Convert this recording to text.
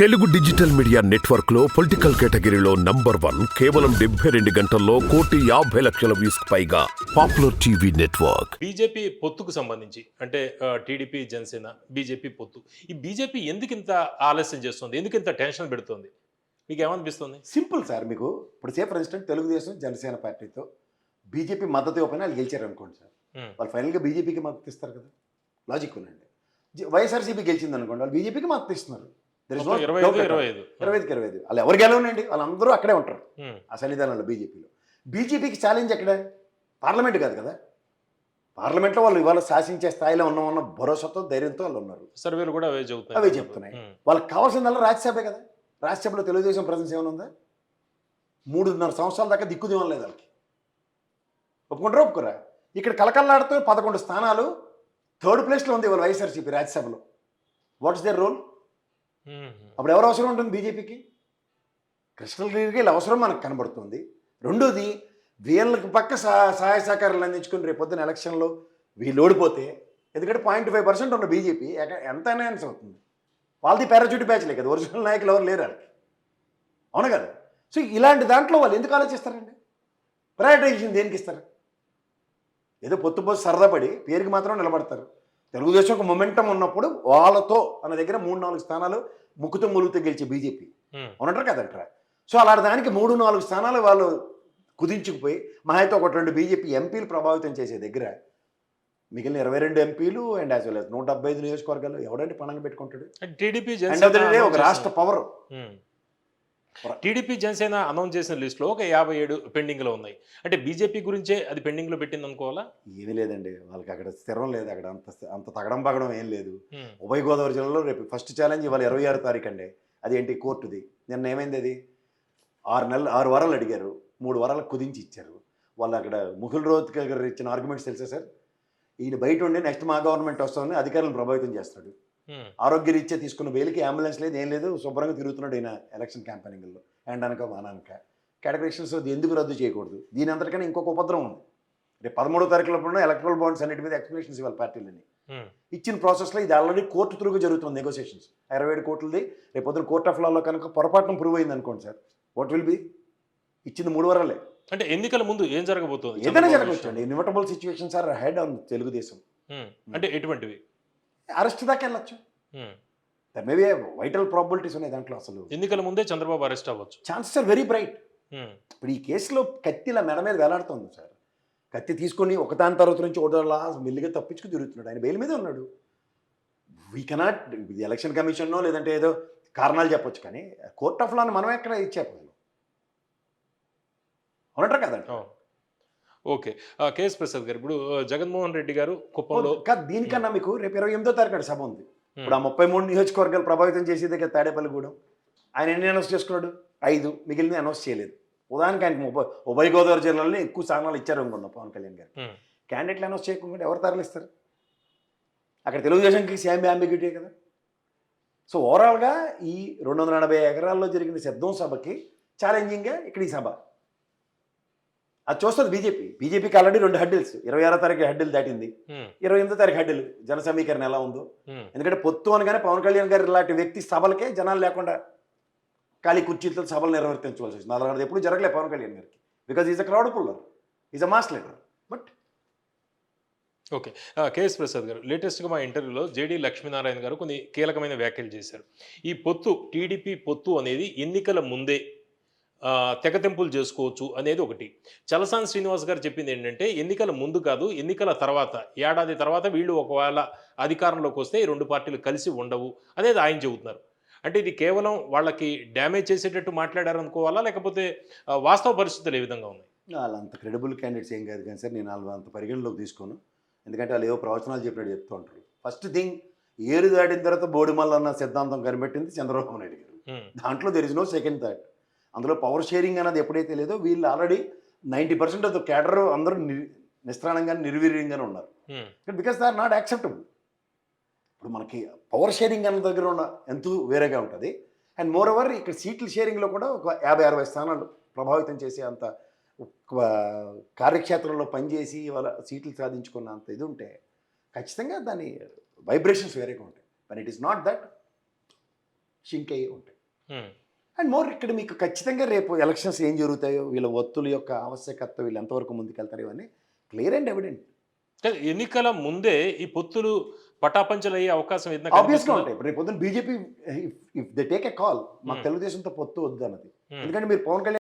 Telugu digital media నెట్వర్క్లో political కేటగిరీలో number one కేవలం డెబ్బై రెండు గంటల్లో కోటి యాభై లక్షల వ్యూస్ పైగా పాపులర్ టీవీ నెట్వర్క్. బీజేపీ పొత్తుకు సంబంధించి అంటే టీడీపీ జనసేన బీజేపీ పొత్తు. ఈ బీజేపీ ఎందుకు ఇంత ఆలస్యం చేస్తుంది? ఎందుకు ఇంత టెన్షన్ పెడుతుంది? మీకు ఏమనిపిస్తుంది సింపుల్ సార్ మీకు. ఇప్పుడు say for instance Telugu Desam Janasena పార్టీతో బీజేపీ మద్దతు ఇవ్వకపోయినా వాళ్ళు గెలిచారు అనుకోండి సార్. వాళ్ళు ఫైనల్గా బీజేపీకి మద్దతు ఇస్తారు కదా. లాజిక్ ఉందండి వైఎస్ఆర్సీపీ గెలిచింది అనుకోండి వాళ్ళు బీజేపీకి మద్దతు ఇస్తున్నారు. ఇరవై. ఇరవై ఐదు. ఇరవై ఐదుకి ఇరవై ఐదు. వాళ్ళు ఎవరు గెలవనండి వాళ్ళందరూ అక్కడే ఉంటారు. ఉమ్, ఆ సన్నిధానంలో బీజేపీలో. బీజేపీకి ఛాలెంజ్ ఎక్కడ? పార్లమెంట్ కాదు కదా? పార్లమెంట్లో వాళ్ళు ఇవాళ శాసించే స్థాయిలో ఉన్నామన్న భరోసాతో ధైర్యంతో వాళ్ళు ఉన్నారు. సర్వేలు కూడా అవే చెబుతున్నాయి. అవే చెప్తున్నాయి. ఉమ్, వాళ్ళకి కావాల్సిందల్లా రాజ్యసభే కదా? రాజ్యసభలో తెలుగుదేశం ప్రజెన్స్ ఏమైనా ఉందా? మూడున్నర సంవత్సరాల దాకా దిక్కు దివం లేదు వాళ్ళకి. ఒప్పుకుంటారా ఒప్పుకోరా? ఇక్కడ కలకల్లాడుతూ పదకొండు స్థానాలు థర్డ్ ప్లేస్లో ఉంది వాళ్ళ వైఎస్ఆర్సీపీ రాజ్యసభలో. వాట్స్ దేర్ రోల్ అప్పుడు ఎవరు అవసరం ఉంటుంది బీజేపీకి? కృష్ణగిరికి వీళ్ళ అవసరం మనకు కనబడుతుంది. రెండోది వీళ్ళకి పక్క సహాయ సహకారాలు అందించుకుని రేపు పొద్దున ఎలక్షన్లో వీళ్ళు ఓడిపోతే ఎందుకంటే పాయింట్ ఫైవ్ పర్సెంట్ ఉన్న బీజేపీ ఎంత అనాయన్స్ అవుతుంది? వాళ్ళది పారాచూట్ బ్యాచ్లే కదా ఒరిజినల్ నాయకులు ఎవరు లేరు వాళ్ళకి. అవును కదా? సో ఇలాంటి దాంట్లో వాళ్ళు ఎందుకు ఆలోచిస్తారండి? ప్రయారిటైజేషన్ దేనికి ఇస్తారు? ఏదో పొత్తు పొత్తు సరదా పడి పేరుకి మాత్రం నిలబడతారు. తెలుగుదేశం ఒక మొమెంటం ఉన్నప్పుడు వాళ్ళతో అన్న దగ్గర మూడు నాలుగు స్థానాలు ముక్కుతో ములుగుతో గెలిచే బీజేపీ. ఉమ్, అవునంటారు కదంటారా సో అలాంటి దానికి మూడు నాలుగు స్థానాలు వాళ్ళు కుదించుకుపోయి మా అయితే ఒక రెండు బీజేపీ ఎంపీలు ప్రభావితం చేసే దగ్గర మిగిలిన ఇరవై రెండు ఎంపీలు అండ్ యాజ్ వెల్ నూట డెబ్బై ఐదు నియోజకవర్గాలు ఎవడంటే పణంగా పెట్టుకుంటాడు? టీడీపీ ఒక రాష్ట్ర పవర్. టీడీపీ జనసేన అనౌన్స్ చేసిన లిస్టులో ఒక యాభై ఏడు పెండింగ్లో ఉన్నాయి. అంటే బీజేపీ గురించే అది పెండింగ్లో పెట్టింది అనుకోవాలా? ఏమీ లేదండి. వాళ్ళకి అక్కడ స్థిరం లేదు. అక్కడ అంత అంత తగడం పగడం ఏం లేదు. ఉభయ గోదావరి జిల్లాలో రేపు ఫస్ట్ ఛాలెంజ్ ఇవాళ ఇరవై ఆరు తారీఖు అండి. అది ఏంటి కోర్టుది? నిన్న ఏమైంది అది? ఆరు నెలలు ఆరు వారాలు అడిగారు. మూడు వారాలకు కుదించి ఇచ్చారు. వాళ్ళు అక్కడ ముఖుల్ రోత్ గారు ఇచ్చిన ఆర్గ్యుమెంట్స్ తెలుసా సార్? ఈయన బయట ఉండి నెక్స్ట్ మా గవర్నమెంట్ వస్తుందని అధికారులను ప్రభావితం చేస్తాడు. ఉమ్, ఆరోగ్య రీత్యా తీసుకున్న బెయిల్కి అంబులెన్స్ లేదు ఏం లేదు శుభ్రంగా తిరుగుతున్నాడు ఈయన ఎలక్షన్ క్యాంపెయినింగ్లో ఎండనక వానానక. కేటగరీషన్స్ ఎందుకు రద్దు చేయకూడదు? దీని అంతటికన్నా ఇంకొక ఉపద్రవం ఉంది. రేపు పదమూడో తారీఖులో ఎలక్ట్రల్ బాండ్స్ అన్నిటి మీద ఎక్స్ప్లెనేషన్స్ ఇవ్వాలి పార్టీలని. ఉమ్, ఇచ్చిన ప్రాసెస్లో ఇది ఆల్రెడీ కోర్టు త్రూగా జరుగుతుంది నెగోసియేషన్స్ ఇరవై ఏడు కోట్లది రేపు పొద్దున కోర్ట్ ఆఫ్ లాలో కనుక పొరపాటున ప్రూవ్ అయింది అనుకోండి సార్ వాట్ విల్ బి ఇచ్చింది మూడు వరాలే. అంటే ఎన్నికల ముందు ఏం జరగబోతోంది? ఏదైనా జరగవచ్చు అండి. Inevitable situations are head on Telugu Desam. Um, అంటే ఎటువంటివి? అరెస్ట్ దాకా వెళ్ళొచ్చు. మేబీ వైటల్ ప్రాబిలిటీస్ ఉన్నాయి దాంట్లో అసలు. ఎన్నికల ముందే చంద్రబాబు అరెస్ట్ అవ్వచ్చు. ఛాన్సెస్ ఆర్ వెరీ బ్రైట్ ఇప్పుడు ఈ కేసులో కత్తి ఇలా మెడ మీద వేలాడుతుంది సార్. కత్తి తీసుకొని ఒకదాని తర్వాత నుంచి ఒకటలా మెల్లిగా తప్పించుకు తిరుగుతున్నాడు. ఆయన బెయిల్ మీద ఉన్నాడు. వీ కెనాట్ ఎలక్షన్ కమిషన్నో లేదంటే ఏదో కారణాలు చెప్పొచ్చు కానీ కోర్ట్ ఆఫ్ లాని మనం ఎక్కడ ఇచ్చాము అవునంటారు కదండి. ఓకే. కేఎస్ ప్రసాద్ గారు ఇప్పుడు జగన్మోహన్ రెడ్డి గారు కుప్పంలో కాదు దీనికన్నా మీకు రేపు ఇరవై ఎనిమిదో తారీఖు సభ ఉంది. ఇప్పుడు ఆ ముప్పై మూడు నియోజకవర్గాలు ప్రభావితం చేసేది కదా తాడేపల్లిగూడెం. ఆయన ఎన్ని అనౌన్స్ చేసుకున్నాడు? ఐదు. మిగిలిన అనౌన్స్ చేయలేదు. ఉదాహరణకి ఆయనకి ఉభయ ఉభయ గోదావరి జిల్లాలో ఎక్కువ స్థానాలు ఇచ్చారు అనుకున్నాం పవన్ కళ్యాణ్ గారు. క్యాండిడేట్లు అనౌన్స్ చేయకుండా ఎవరు తరలిస్తారు? అక్కడ తెలుగుదేశంకి సేమ్ అంబిగ్యూటీ కదా. సో ఓవరాల్గా ఈ రెండు వందల ఎనభై ఎకరాల్లో జరిగిన శబ్దం సభకి ఛాలెంజింగ్గా ఇక్కడ ఈ సభ. అది చూస్తుంది బీజేపీ. బీజేపీకి ఆల్రెడీ రెండు హడ్డిల్స్ ఇరవై ఆరో తారీఖు హడ్డిల్ దాటింది. ఇరవై ఎనిమిదో తారీఖు హడ్డిల్ జన సమీకరణ ఎలా ఉందో. ఎందుకంటే పొత్తు అనగానే పవన్ కళ్యాణ్ గారి లాంటి వ్యక్తి సభలకే జనాలు లేకుండా ఖాళీ కుర్చీలతో సభలు నిర్వర్తించవలసి వచ్చింది అలాంటిది ఎప్పుడు జరగలే పవన్ కళ్యాణ్ గారికి. Because is a crowd puller is a mass leader but okay. KS Prasad garu లేటెస్ట్గా మా ఇంటర్వ్యూలో జేడి లక్ష్మీనారాయణ గారు కొన్ని కీలకమైన వ్యాఖ్యలు చేశారు. ఈ పొత్తు టీడీపీ పొత్తు అనేది ఎన్నికల ముందే తెగతెంపులు చేసుకోవచ్చు అనేది ఒకటి. చలసాని శ్రీనివాస్ గారు చెప్పింది ఏంటంటే ఎన్నికల ముందు కాదు ఎన్నికల తర్వాత ఏడాది తర్వాత వీళ్ళు ఒకవేళ అధికారంలోకి వస్తే ఈ రెండు పార్టీలు కలిసి ఉండవు అనేది ఆయన చెబుతున్నారు. అంటే ఇది కేవలం వాళ్ళకి డ్యామేజ్ చేసేటట్టు మాట్లాడారు అనుకోవాలా? లేకపోతే వాస్తవ పరిస్థితులు ఏ విధంగా ఉన్నాయి? వాళ్ళు అంత క్రెడిబుల్ క్యాండిడేట్స్ ఏం కాదు కానీ సార్ నేను వాళ్ళు అంత పరిగణలోకి తీసుకోను. ఎందుకంటే వాళ్ళు ఏవో ప్రవచనాలు చెప్పినట్టు చెప్తూ ఉంటారు. ఫస్ట్ థింగ్ ఏరు దాటిన తర్వాత బోడిమల్ల అన్న సిద్ధాంతం కనిపెట్టింది చంద్రబాబు నాయుడు గారు. దాంట్లో there is no second thought అందులో పవర్ షేరింగ్ అన్నది ఎప్పుడైతే లేదో వీళ్ళు already ninety percent of the cadre అందరూ నిస్త్రాణంగా నిర్వీర్యంగానే ఉన్నారు. Because they are not acceptable ఇప్పుడు మనకి పవర్ షేరింగ్ అన్న దగ్గర ఉన్న ఎంతో వేరేగా ఉంటుంది. అండ్ మోర్ ఓవర్ ఇక్కడ సీట్ల షేరింగ్లో కూడా ఒక యాభై అరవై స్థానాలు ప్రభావితం చేసే అంత కార్యక్షేత్రంలో పనిచేసి వాళ్ళ సీట్లు సాధించుకున్న అంత ఇది ఉంటే ఖచ్చితంగా దాని వైబ్రేషన్స్ వేరేగా ఉంటాయి. But it is not that sync అయ్యి ఉంటాయి. ఉమ్, అండ్ మోర్ ఇక్కడ మీకు ఖచ్చితంగా రేపు ఎలక్షన్స్ ఏం జరుగుతాయో వీళ్ళ ఒత్తుల యొక్క ఆవశ్యకత వీళ్ళు ఎంతవరకు ముందుకెళ్తారు ఇవన్నీ క్లియర్ అండ్ ఎవిడెంట్ ఎన్నికల ముందే ఈ పొత్తులు పటాపంచలు అయ్యే అవకాశం ఆబ్వియస్గా? ఉంటాయి రేపు పొద్దున్న BJP if they take a call మాకు Hmm. తెలుగుదేశంతో పొత్తు వద్దు అన్నది ఉమ్. ఎందుకంటే మీరు పవన్ కళ్యాణ్